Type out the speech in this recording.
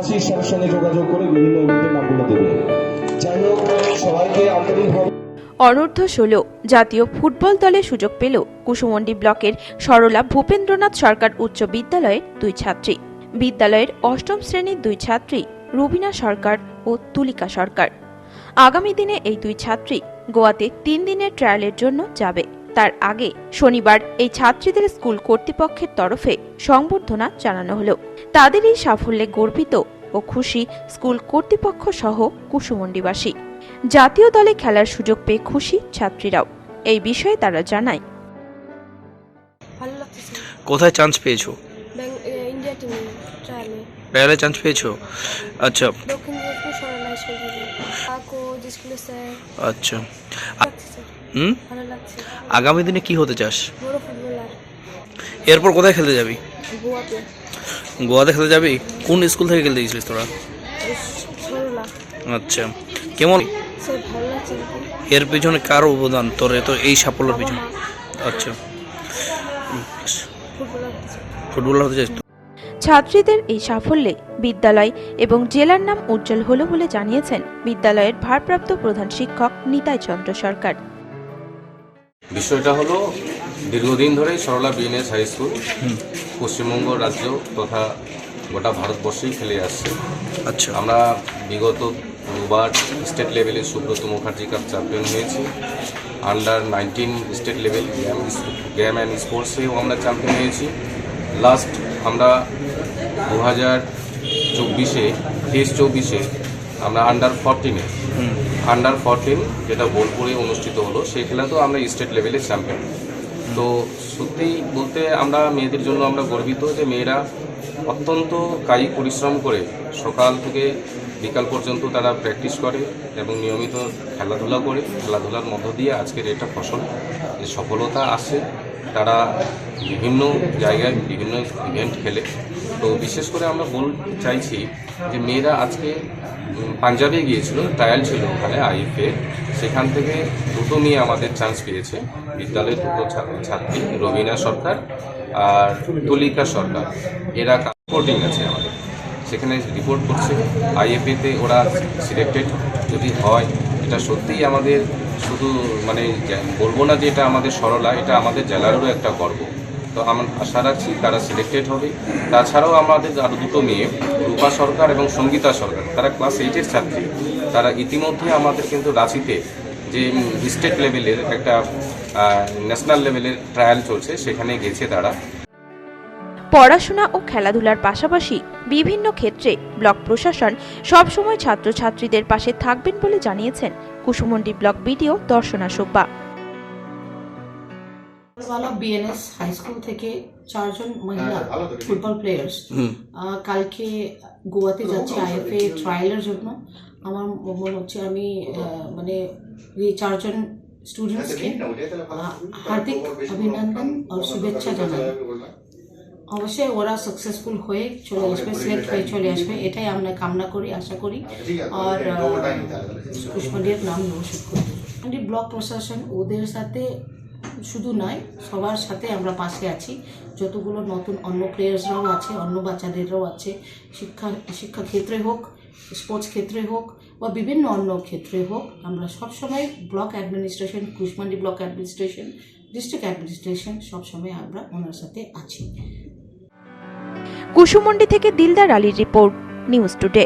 আশিস সঙ্গে যোগাযোগ করে বিভিন্ন ইভেন্টের নামগুলো দেবে। যাই হোক, সবাইকে অনূর্ধ্ব ষোলো জাতীয় ফুটবল দলে সুযোগ পেল কুসুমন্ডি ব্লকের সরলা ভূপেন্দ্রনাথ সরকার উচ্চ বিদ্যালয়ের দুই ছাত্রী। বিদ্যালয়ের অষ্টম শ্রেণির দুই ছাত্রী রুবিনা সরকার ও তুলিকা সরকার। আগামী দিনে এই দুই ছাত্রী গোয়াতে তিন দিনের ট্রায়ালের জন্য যাবে। তার আগে শনিবার এই ছাত্রীদের স্কুল কর্তৃপক্ষের তরফে সংবর্ধনা জানানো হলো। তাদের এই সাফল্যে গর্বিত ও খুশি স্কুল কর্তৃপক্ষ সহ কুসুমন্ডিবাসী। জাতীয় দলে খেলার সুযোগ পেয়ে খুশি ছাত্রীরাও। এই বিষয়ে তারা জানায়। কোথায় চান্স পেয়েছ? ট্রায়ালে চান্স পেয়েছ? আচ্ছা। আচ্ছা। হুম? আগামী দিনে কি হতে চাস? এরপর কোথায় খেলতে যাবি? গোয়াতে। গোয়াতে খেলতে যাবি? কোন স্কুল থেকে খেলতে গেছিলিস তোরা? আচ্ছা। কেমন? এর পিছনে কার অবদান? তোর তো এই সাফল্যের পিছনে। আচ্ছা। ফুটবলার ফুটবলার হতে চাস ছাত্রীদের এই সাফল্যে বিদ্যালয় এবং জেলার নাম উজ্জ্বল হলো বলে জানিয়েছেন বিদ্যালয়ের ভারপ্রাপ্ত প্রধান শিক্ষক নিতাই চন্দ্র সরকার। বিষয়টা হলো দীর্ঘদিন ধরেই Sarala BNS high school Paschimbanga রাজ্য তথা গোটা ভারতবর্ষেই খেলে আসছে। আচ্ছা। আমরা বিগত দুবার স্টেট লেভেলে সুব্রত মুখার্জি কাপ চ্যাম্পিয়ন হয়েছি। Under nineteen state level game game and স্পোর্টসেও আমরা চ্যাম্পিয়ন হয়েছি। লাস্ট আমরা দু হাজার চব্বিশে তেইশ চব্বিশে আমরা আন্ডার ফরটিনে আন্ডার ফরটিন যেটা বোলপুরে অনুষ্ঠিত হলো, সেই খেলাতেও আমরা স্টেট লেভেলের চ্যাম্পিয়ন তো সত্যি বলতে আমরা মেয়েদের জন্য আমরা গর্বিত যে মেয়েরা অত্যন্ত কায়িক পরিশ্রম করে সকাল থেকে বিকাল পর্যন্ত তারা প্র্যাকটিস করে এবং নিয়মিত খেলাধুলা করে। খেলাধুলার মধ্য দিয়ে আজকের এটা ফসল, যে সফলতা আসে। তারা বিভিন্ন জায়গায় বিভিন্ন ইভেন্ট খেলে। তো বিশেষ করে আমরা বল চাইছি যে মেয়েরা আজকে পাঞ্জাবে গিয়েছিল, ট্রায়াল ছিল ওখানে আইএফএ। সেখান থেকে দুটো মেয়ে আমাদের চান্স পেয়েছে, বিদ্যালয়ের দুটো ছাত্রী, রবিনা সরকার আর তুলিকা সরকার। এরা রিপোর্টিং আছে আমাদের। সেখানে রিপোর্ট করছে, আইএফএতে ওরা সিলেক্টেড যদি হয়, এটা সত্যিই আমাদের শুধু মানে বলব না যে এটা আমাদের সরলা, এটা আমাদের জেলারও একটা গর্ব। তো আমরা আশা রাখছি তারা সিলেক্টেড হবে। তাছাড়াও আমাদের আরও দুটো মেয়ে, রূপা সরকার এবং সঙ্গীতা সরকার। তারা ক্লাস এইটের ছাত্রী। তারা ইতিমধ্যে আমাদের কিন্তু রাঁচিতে যে স্টেট লেভেলের একটা ন্যাশনাল লেভেলের ট্রায়াল চলছে, সেখানে গেছে তারা। পড়াশোনা ও খেলাধুলার পাশাপাশি বিভিন্ন ক্ষেত্রে ব্লক প্রশাসন সবসময় ছাত্রছাত্রীদের পাশে থাকবেন বলে জানিয়েছেন কুসুমন্ডি ব্লক বিডিও দর্শনা সুব্বা वाला বিএনএস হাই স্কুল থেকে চারজন মহিলা ফুটবল প্লেয়ার্স কালকে গোয়াতে যাচ্ছে আইএফএ ট্রায়ালের জন্য। আমার মনে হচ্ছে আমি মানে এই চারজন স্টুডেন্টসকে হার্দিক অভিনন্দন আর শুভেচ্ছা জানাই। অবশ্যই ওরা সাকসেসফুল হয়ে চলে আসবে সিলেক্ট হয়ে চলে আসবে এটাই আমরা কামনা করি আশা করি। আর কুষ্মান্ডির নাম রোশন করি। ব্লক প্রশাসন ওদের সাথে শুধু নয়, সবার সাথে আমরা পাশে আছি। যতগুলো নতুন অন্য প্লেয়ার্সরাও আছে, অন্য বাচ্চাদেরও আছে, শিক্ষা শিক্ষা ক্ষেত্রে হোক স্পোর্টস ক্ষেত্রে হোক, বা বিভিন্ন অন্য ক্ষেত্রে হোক, আমরা সবসময় block administration Kushmandi block administration district administration সবসময় আমরা ওনার সাথে আছি। কুসুমন্ডি থেকে দিলদার আলীর রিপোর্ট নিউজ টুডে